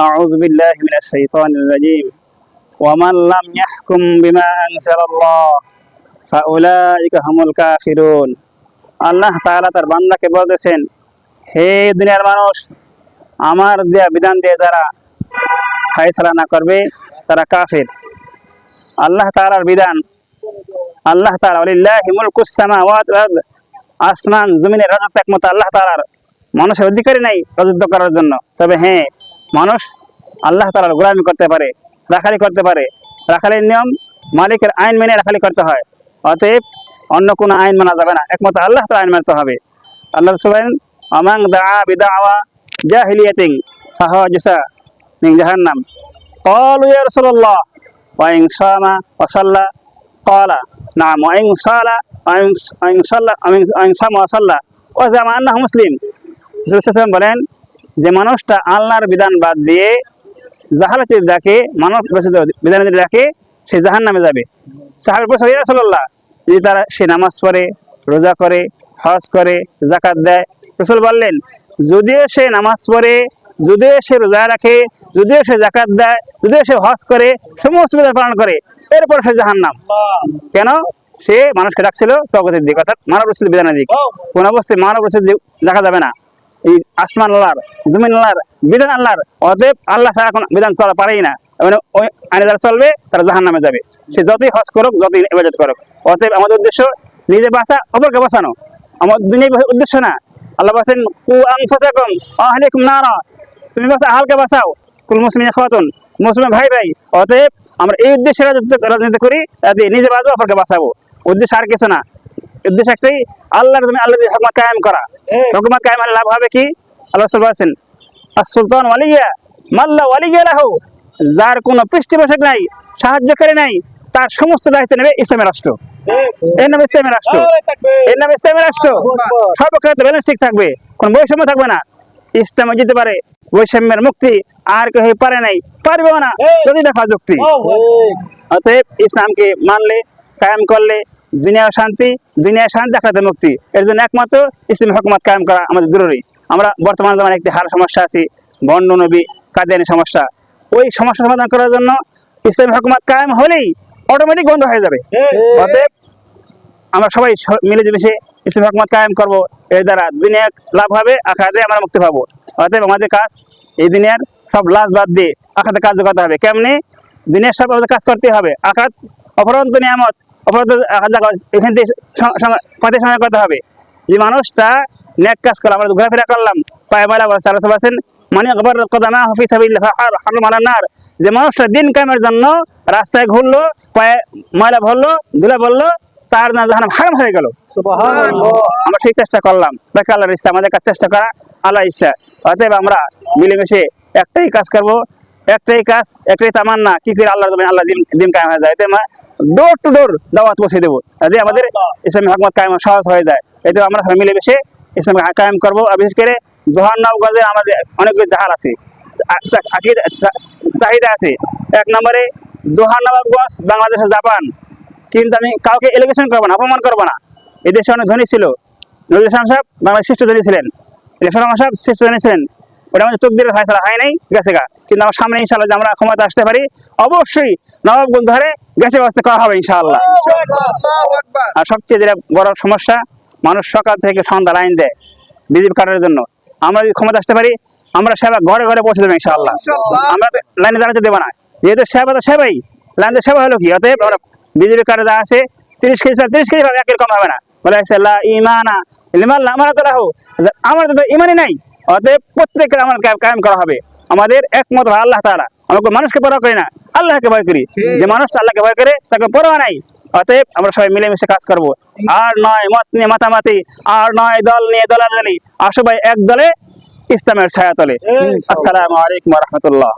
أعوذ بالله من الشيطان الرجيم ومن لم يحكم بما أنزل الله فأولئك هم الكافرون আল্লাহ তাআলা তার বান্দাকে বলতেছেন হে দুনিয়ার মানুষ আমার দেয়া বিধান দিয়ে যারা ফায়সালা না করবে তারা কাফের আল্লাহ তাআলার বিধান আল্লাহ তাআলা ওয়ালিল্লাহি মুলকুস সামাওয়াতি ওয়াল আরদ আসমান জমিনের রাজত্ব একমাত্র আল্লাহ তাআলার মানুষের অধিকারী নাই রাজত্ব করার জন্য তবে হ্যাঁ মানুষ আল্লাহ তাআলার গোলামি করতে পারে রাখালি করতে পারে রাখালির নিয়ম মালিকের আইন মেনে রাখালি করতে হয় অতএব অন্য কোনো আইন মানা যাবে না একমাত্র আল্লাহ তাআলার আইন মানতে হবে আল্লাহ রসুলেন আমাং দা বিদাওয়া জাহিলিয়াতিং ফাহুয়া জুসা মিন জাহান্নাম قالوا يا رسول الله وإن صام وصلى قال نعم وإن صلى وإن صلى وإن صام وصلى وزعم أنه مسلم রসুল বলেন যে মানুষটা আল্লাহর বিধান বাদ দিয়ে জাহালাতের ডাকে মানব বিধানের ডাকে সে জাহান নামে যাবে। সাহাবের প্রশ্ন ইয়া যদি তারা সে নামাজ পড়ে রোজা করে হজ করে জাকাত দেয় রসুল বললেন যদিও সে নামাজ পড়ে যদিও সে রোজা রাখে যদিও সে জাকাত দেয় যদিও সে হজ করে সমস্ত বিধান পালন করে এরপর সে জাহান নাম কেন? সে মানুষকে ডাকছিল তগতের দিক অর্থাৎ মানব রচিত বিধানের দিক। কোন অবস্থায় মানব রচিত দেখা যাবে না। এই আসমান আল্লাহর, জমিন আল্লাহর, বিধান আল্লাহর, অতএব আল্লাহ ছাড়া কোনো বিধান চলা পারেই না। মানে ওই আইনে যারা চলবে, তারা জাহান নামে যাবে। সে যতই হজ করুক, যতই ইবাদত করুক। অতএব আমাদের উদ্দেশ্য, নিজে বাঁচা, অপরকে বাঁচানো। আমার দুনিয়া উদ্দেশ্য না। আল্লাহ বলছেন, কু আনফুসাকুম, আহলিকুম নারা। তুমি বাঁচা, আহালকে বাঁচাও। কুল মুসলিম খাওয়াতুন মুসলিম ভাই ভাই। অতএব আমরা এই উদ্দেশ্যে রাজনীতি করি যাতে নিজে বাঁচবো, অপরকে বাঁচাবো। উদ্দেশ্য আর কিছু না। উদ্দেশ্য একটাই আল্লাহর আল্লাহ হকমত কায়েম করা। হকমত কায়েম লাভ হবে কি? আল্লাহ বলছেন আর সুলতান ওয়ালিয়া মাল্লা ওয়ালিয়া রাহু যার কোনো পৃষ্ঠপোষক নাই সাহায্যকারী নাই তার সমস্ত দায়িত্ব নেবে ইসলামের রাষ্ট্র। এর নাম ইসলামের রাষ্ট্র। এর নাম ইসলামের রাষ্ট্র। সর্বক্ষেত্রে ব্যালেন্স ঠিক থাকবে কোন বৈষম্য থাকবে না। ইসলামে যেতে পারে বৈষম্যের মুক্তি আর কেউ পারে নাই পারবেও না যদি দেখা যুক্তি। অতএব ইসলামকে মানলে কায়েম করলে দুনিয়া শান্তি দুনিয়া শান্তি আখড়াতে মুক্তি। এর জন্য একমাত্র ইসলামী হকুমত কায়েম করা আমাদের জরুরি। আমরা বর্তমান জামানে একটি হার সমস্যা আছি, বন্ড, নবী, কাদিয়ানি সমস্যা। ওই সমস্যা সমাধান করার জন্য ইসলামী হকুমত কায়েম হলেই অটোমেটিক বন্ধ হয়ে যাবে। অতএব আমরা সবাই মিলে মিশে ইসলামী হকুমত কায়েম করব। এর দ্বারা দুনিয়া লাভ হবে আখাতে আমরা মুক্তি পাবো। অতএব আমাদের কাজ এই দুনিয়ার সব লাজ বাদ দিয়ে আখাতে কাজ করতে হবে। কেমনি? দিনের সব কাজ করতে হবে। আখাত অপরন্ত নিয়ামত আখাত এখান থেকে পথে সময় করতে হবে। যে মানুষটা নেক কাজ করলাম আমরা ঘোরাফেরা করলাম পায়ে ময়লা বলছে আলোচনা বলছেন মানে একবার কদামা হফিস হাবিল্লার যে মানুষটা দিন কামের জন্য রাস্তায় ঘুরলো পায়ে ময়লা ভরলো ধুলা বলল তার না যখন হারাম হয়ে গেল। আমরা সেই চেষ্টা করলাম। দেখে আল্লাহর ইচ্ছা আমাদের কাছে চেষ্টা করা আল্লাহ ইচ্ছা। অতএব আমরা মিলেমিশে একটাই কাজ করব একটাই কাজ একটাই তামান্না কি করে আল্লাহ আল্লাহ দিন দিন কায়েম হয়ে যায়। ডোর টু ডোর দাওয়াত পৌঁছে দেবো। যাতে আমাদের ইসলামী হকমত কায়েম সহজ হয়ে যায়। এতে আমরা সবাই মিলেমিশে ইসলাম কায়েম করব। আর বিশেষ করে দোহার নবগঞ্জে আমাদের অনেকগুলো জাহাল আছে। চাহিদা আছে। এক নম্বরে দোহার নবাবগঞ্জ বাংলাদেশের জাপান। কিন্তু আমি কাউকে এলিগেশন করব না অপমান করব না। এই দেশে অনেক ধনী ছিল। নজরুল ইসলাম সাহেব বাংলাদেশ শ্রেষ্ঠ ধনী ছিলেন। ইলেকশন সাহেব শ্রেষ্ঠ ধনী ছিলেন। ওটা আমাদের তকদিরের ফয়সলা হয় নাই গেছে গা। কিন্তু আমার সামনে ইনশাল্লাহ যে আমরা ক্ষমতা আসতে পারি অবশ্যই নবাবগঞ্জ ধরে গ্যাসের ব্যবস্থা করা হবে ইনশাআল্লাহ। আর সবচেয়ে যেটা বড় সমস্যা মানুষ সকাল থেকে সন্ধ্যা লাইন দেয় বিজেপি কাটার জন্য। আমরা যদি ক্ষমতা আসতে পারি আমরা সেবা ঘরে ঘরে পৌঁছে দেবো ইনশাআল্লাহ। আমরা লাইনে দাঁড়াতে দেবো না। যেহেতু সেবা তো সেবাই লাইনে সেবা হলো কি? অতএব আমরা বিজেপি কার্ডে যা আছে তিরিশ কেজি তিরিশ কেজি ভাবে একই রকম হবে না। বলে ইমানা লিমান আমার তো রাহু আমার তো ইমানই নাই। অতএব প্রত্যেকের আমার কায়েম করা হবে। আমাদের একমত হয় আল্লাহ তারা আমাকে মানুষকে পরোয়া করি না। আল্লাহকে ভয় করি। যে মানুষটা আল্লাহকে ভয় করে তাকে পরোয়া নাই। অতএব আমরা সবাই মিলেমিশে কাজ করব। আর নয় মত নিয়ে মাতামাতি আর নয় দল নিয়ে দলাদলি। আর সবাই এক দলে ইসলামের ছায়া তলে। আসসালামু আলাইকুম রহমতুল্লাহ।